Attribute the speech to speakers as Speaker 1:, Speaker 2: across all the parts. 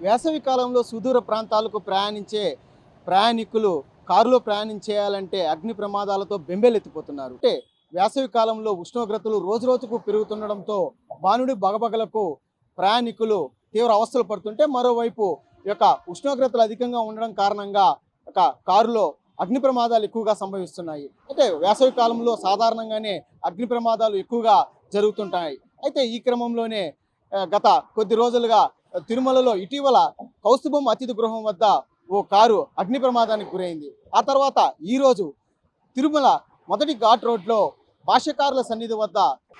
Speaker 1: వేసవి కాలంలో సుదూర ప్రాంతాలకు ప్రయాణించే ప్రయాణికులు కారులో ప్రయాణం చేయాలంటే అగ్ని ప్రమాదాలతో బెంబేలెత్తిపోతున్నారు. అంటే వేసవి కాలంలో ఉష్ణోగ్రతలు రోజు రోజుకు పెరుగుతుండడంతో బానుడి బగబగలకు ప్రయాణికులు తీవ్ర అవస్థలు పడుతుంటే మరోవైపు యొక్క ఉష్ణోగ్రతలు అధికంగా ఉండడం కారణంగా ఒక కారులో అగ్ని ప్రమాదాలు ఎక్కువగా సంభవిస్తున్నాయి. అయితే వేసవి కాలంలో సాధారణంగానే అగ్ని ప్రమాదాలు ఎక్కువగా జరుగుతుంటాయి. అయితే ఈ క్రమంలోనే గత కొద్ది రోజులుగా తిరుమలలో ఇటీవల కౌస్తుభం అతిథి గృహం వద్ద ఓ కారు అగ్ని ప్రమాదానికి గురైంది. ఆ తర్వాత ఈరోజు తిరుమల మొదటి ఘాట్ రోడ్లో భాష్యకారుల సన్నిధి వద్ద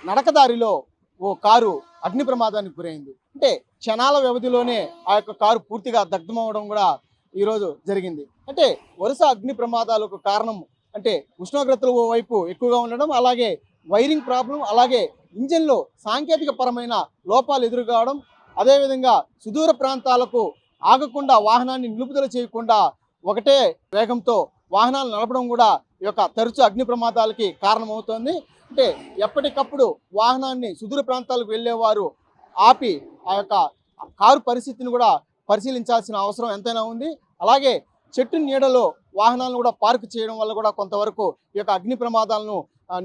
Speaker 1: నడకదారిలో ఓ కారు అగ్ని ప్రమాదానికి గురైంది. అంటే క్షణాల వ్యవధిలోనే ఆ యొక్క కారు పూర్తిగా దగ్ధమవడం కూడా ఈరోజు జరిగింది. అంటే వరుస అగ్ని ప్రమాదాలకు కారణం అంటే ఉష్ణోగ్రతలు ఓ వైపు ఎక్కువగా ఉండడం అలాగే వైరింగ్ ప్రాబ్లం అలాగే ఇంజన్లో సాంకేతిక పరమైన లోపాలు ఎదురు కావడం అదేవిధంగా సుదూర ప్రాంతాలకు ఆగకుండా వాహనాన్ని నిలుపుదల చేయకుండా ఒకటే వేగంతో వాహనాలు నడపడం కూడా ఈ యొక్క తరచు అగ్ని ప్రమాదాలకి కారణమవుతోంది. అంటే ఎప్పటికప్పుడు వాహనాన్ని సుదూర ప్రాంతాలకు వెళ్ళేవారు ఆపి ఆ యొక్క కారు పరిస్థితిని కూడా పరిశీలించాల్సిన అవసరం ఎంతైనా ఉంది. అలాగే చెట్టు నీడలో వాహనాలను కూడా పార్క్ చేయడం వల్ల కూడా కొంతవరకు ఈ యొక్క అగ్ని ప్రమాదాలను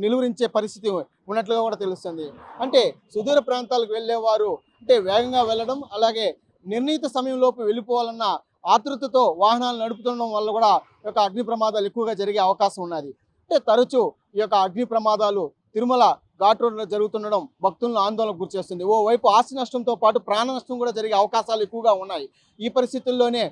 Speaker 1: నిలువరించే పరిస్థితి ఉన్నట్లుగా కూడా తెలుస్తుంది. అంటే సుదూర ప్రాంతాలకు వెళ్ళేవారు అంటే వేగంగా వెళ్ళడం అలాగే నిర్ణీత సమయంలోపు వెళ్ళిపోవాలన్న ఆతృతతో వాహనాలు నడుపుతుండడం వల్ల కూడా ఈ యొక్క అగ్ని ప్రమాదాలు ఎక్కువగా జరిగే అవకాశం ఉన్నది. అంటే తరచూ ఈ యొక్క అగ్ని ప్రమాదాలు తిరుమల ఘాట్ రోడ్లో జరుగుతుండడం భక్తులను ఆందోళనకు గురిచేస్తుంది ఓవైపు ఆస్తి నష్టంతో పాటు ప్రాణ నష్టం కూడా జరిగే అవకాశాలు ఎక్కువగా ఉన్నాయి. ఈ పరిస్థితుల్లోనే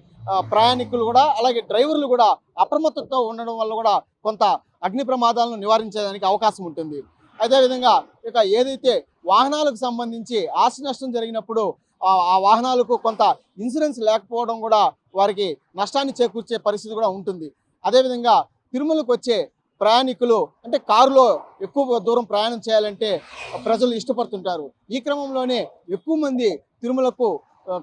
Speaker 1: ప్రయాణికులు కూడా అలాగే డ్రైవర్లు కూడా అప్రమత్తతో ఉండడం వల్ల కూడా కొంత అగ్ని ప్రమాదాలను నివారించడానికి అవకాశం ఉంటుంది. అదేవిధంగా ఇక ఏదైతే వాహనాలకు సంబంధించి ఆస్తి నష్టం జరిగినప్పుడు ఆ వాహనాలకు కొంత ఇన్సూరెన్స్ లేకపోవడం కూడా వారికి నష్టాన్ని చేకూర్చే పరిస్థితి కూడా ఉంటుంది. అదేవిధంగా తిరుమలకు వచ్చే ప్రయాణికులు అంటే కారులో ఎక్కువ దూరం ప్రయాణం చేయాలంటే ప్రజలు ఇష్టపడుతుంటారు. ఈ క్రమంలోనే ఎక్కువ మంది తిరుమలకు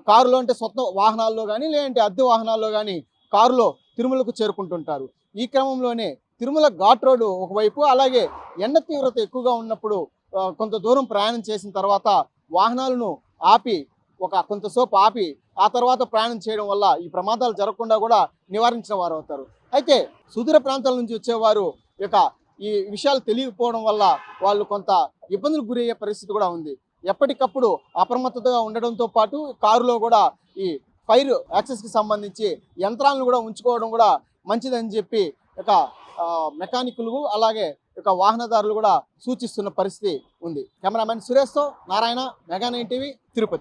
Speaker 1: కారులో అంటే సొంత వాహనాల్లో కానీ లేదంటే అద్దె వాహనాల్లో కానీ కారులో తిరుమలకు చేరుకుంటుంటారు. ఈ క్రమంలోనే తిరుమల ఘాట్ రోడ్డు ఒకవైపు అలాగే ఎండ తీవ్రత ఎక్కువగా ఉన్నప్పుడు కొంత దూరం ప్రయాణం చేసిన తర్వాత వాహనాలను ఆపి ఒక కొంతసేపు ఆపి ఆ తర్వాత ప్రయాణం చేయడం వల్ల ఈ ప్రమాదాలు జరగకుండా కూడా నివారించిన వారు అవుతారు. అయితే సుదూర ప్రాంతాల నుంచి వచ్చేవారు యొక్క ఈ విషయాలు తెలియకపోవడం వల్ల వాళ్ళు కొంత ఇబ్బందులకు గురయ్యే పరిస్థితి కూడా ఉంది. ఎప్పటికప్పుడు అప్రమత్తతగా ఉండడంతో పాటు కారులో కూడా ఈ ఫైర్ యాక్సెస్కి సంబంధించి యంత్రాలను కూడా ఉంచుకోవడం కూడా మంచిదని చెప్పి ఇక మెకానికులు అలాగే ఒక వాహనదారులు కూడా సూచిస్తున్న పరిస్థితి ఉంది. Cameraman సురేష్తో Narayana mega nine TV Tirupati.